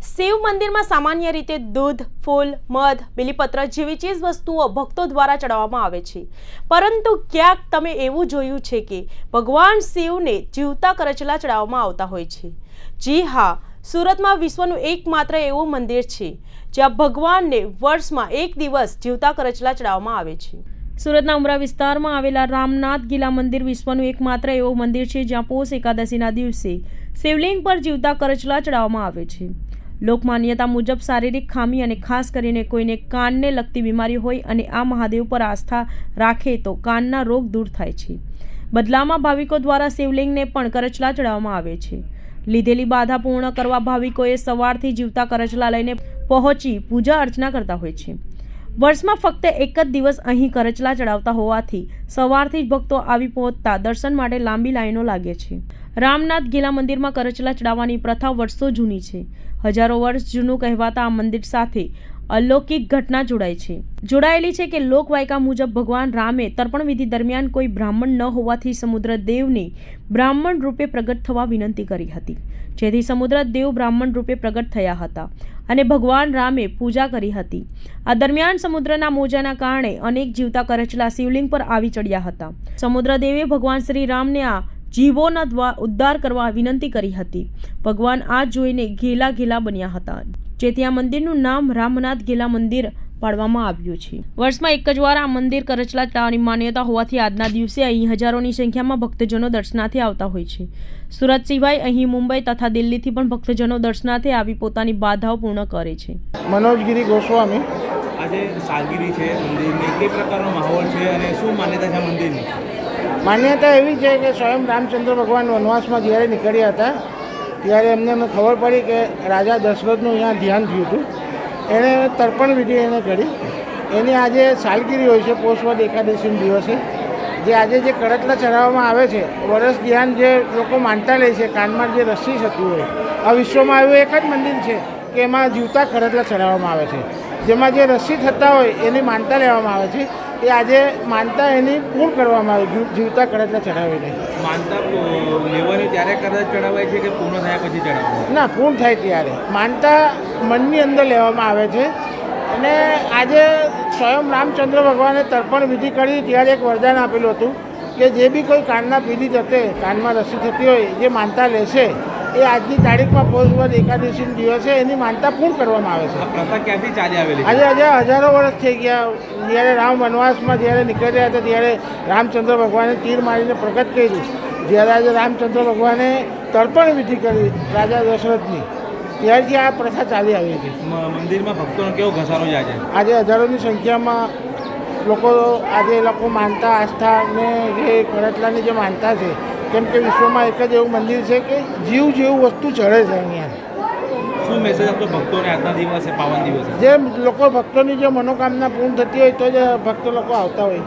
શિવ મંદિરમાં સામાન્ય રીતે દૂધ, ફૂલ, મધ, બિલીપત્ર જેવી ચીજ વસ્તુઓ ભક્તો દ્વારા ચડાવવામાં આવે છે. પરંતુ ક્યાંક તમે એવું જોયું છે કે ભગવાન શિવને જીવતા કરચલા ચડાવવામાં આવતા હોય છે. જી હા, સુરતમાં વિશ્વનું એકમાત્ર એવું મંદિર છે, જ્યાં ભગવાનને વર્ષમાં એક દિવસ જીવતા કરચલા ચડાવવામાં આવે છે. સુરતના ઉમરા વિસ્તારમાં આવેલા રામનાથ ગીલા મંદિર વિશ્વનું એકમાત્ર એવું મંદિર છે, જ્યાં પોષ એકાદશીના દિવસે શિવલિંગ પર જીવતા કરચલા ચડાવવામાં આવે છે. લોકમાન્યતા મુજબ શારીરિક ખામી અને ખાસ કરીને કોઈને કાનને લગતી બીમારી હોય અને આ મહાદેવ પર આસ્થા રાખે તો કાનના રોગ દૂર થાય છે. બદલામાં ભાવિકો દ્વારા શિવલિંગને પણ કરચલા ચડાવવામાં આવે છે. લીધેલી બાધા પૂર્ણ કરવા ભાવિકોએ સવારથી જીવતા કરચલા લઈને પહોંચી પૂજા અર્ચના કરતા હોય છે. વર્ષમાં ફક્ત એક જ દિવસ અહીં કરચલા ચડાવતા હોવાથી સવારથી જ ભક્તો આવી પહોંચતા દર્શન માટે લાંબી લાઈનો લાગે છે. રામનાથ ગીલા મંદિરમાં કરચલા ચડાવવાની પ્રથા વર્ષો જૂની છે. હજારો વર્ષ જૂનું કહેવાતા આ મંદિર સાથે અલૌકિક ઘટના જોડાય છે. જોડાયેલી છે કે લોકવાયકા મુજબ ભગવાન રામે તર્પણ વિધિ દરમિયાન કોઈ બ્રાહ્મણ ન હોવાથી સમુદ્ર દેવને બ્રાહ્મણ રૂપે પ્રગટ થવા વિનંતી કરી હતી. જેથી સમુદ્ર દેવ બ્રાહ્મણ રૂપે પ્રગટ થયા હતા અને ભગવાન રામે પૂજા કરી હતી. આ દરમિયાન સમુદ્રના મોજાના કારણે અનેક જીવતા કરચલા શિવલિંગ પર આવી ચડ્યા હતા. સમુદ્ર દેવે ભગવાન શ્રી રામને આ જીવોના ઉદ્ધાર કરવા વિનંતી કરી હતી. ભગવાન આ જોઈને ઘેલા ઘેલા બન્યા હતા. જેથી આ મંદિરનું નામ રામનાથ ગેલા મંદિર પાડવામાં આવ્યું છે. વર્ષમાં એક જ વાર આ મંદિર કરચલા માન્યતા હોવાથી આજના દિવસે અહીં હજારોની સંખ્યામાં ભક્તજનો દર્શનાર્થે આવતા હોય છે. સુરત સિવાય અહીં મુંબઈ તથા દિલ્હીથી પણ ભક્તજનો દર્શનાર્થે આવી પોતાની બાધાઓ પૂર્ણ કરે છે. મનોજગીરી ગોસ્વામી. આજે સાલગીરી છે મંદિરની કઈ પ્રકારનો માહોલ છે અને શું માન્યતા છે મંદિરની? માન્યતા એવી છે કે સ્વયં રામચંદ્ર ભગવાન વનવાસમાં જ્યારે નીકળ્યા હતા ત્યારે એમને અમને ખબર પડી કે રાજા દશરથનું અહીંયા ધ્યાન થયું હતું. એણે તર્પણ વિધિ એને કરી. એની આજે સાલગીરી હોય છે, પોષવદ એકાદશીના દિવસે. જે આજે જે કડતલા ચડાવવામાં આવે છે વરસ ધ્યાન જે લોકો માનતા લે છે, કાનમાં જે રસ્સી થતી હોય, આ વિશ્વમાં એવું એક જ મંદિર છે કે એમાં જીવતા કડતલા ચડાવવામાં આવે છે. જેમાં જે રસ્સી થતા હોય, એની માનતા લેવામાં આવે છે. એ આજે માનતા એની પૂર્ણ કરવામાં આવી જીવ- જીવતા કડતલા ચઢાવીને. માનતા લેવાની ત્યારે કદાચ ચડાવાય છે કે પૂર્ણ થયા પછી ચડાવવામાં ના પૂર્ણ થાય ત્યારે. માનતા મનની અંદર લેવામાં આવે છે. અને આજે સ્વયં રામચંદ્ર ભગવાને તર્પણ વિધિ કરી ત્યારે એક વરદાન આપેલું હતું કે જે બી કોઈ કાનના પીડિત હતે કાનમાં રસી થતી હોય જે માનતા લેશે. એ આજની તારીખમાં પોષવદ એકાદશીના દિવસે એની માનતા પૂર્ણ કરવામાં આવે છે. પ્રથા ક્યાંથી ચાલી આવેલી આજે આજે હજારો વર્ષ થઈ ગયા. જ્યારે રામ વનવાસમાં જ્યારે નીકળ્યા હતા ત્યારે રામચંદ્ર ભગવાને તીર મારીને પ્રગટ કર્યું. જ્યારે આજે રામચંદ્ર ભગવાને તર્પણ વિધિ કરી રાજા દશરથની ત્યારથી આ પ્રથા ચાલી આવી હતી મંદિરમાં ભક્તોનો કેવો ઘસારો છે? આજે હજારોની સંખ્યામાં લોકો આજે એ લોકો માનતા આસ્થા ને જે ગણતલાની જે માનતા છે કેમ કે વિશ્વમાં એક જ એવું મંદિર છે કે જીવ જેવું વસ્તુ ચડે છે અહીંયા. શું મેસેજ આપતો ભક્તોને આજના દિવસે પાવન દિવસે? જે લોકો ભક્તોની જે મનોકામના પૂર્ણ થતી હોય તો જ ભક્તો લોકો આવતા હોય.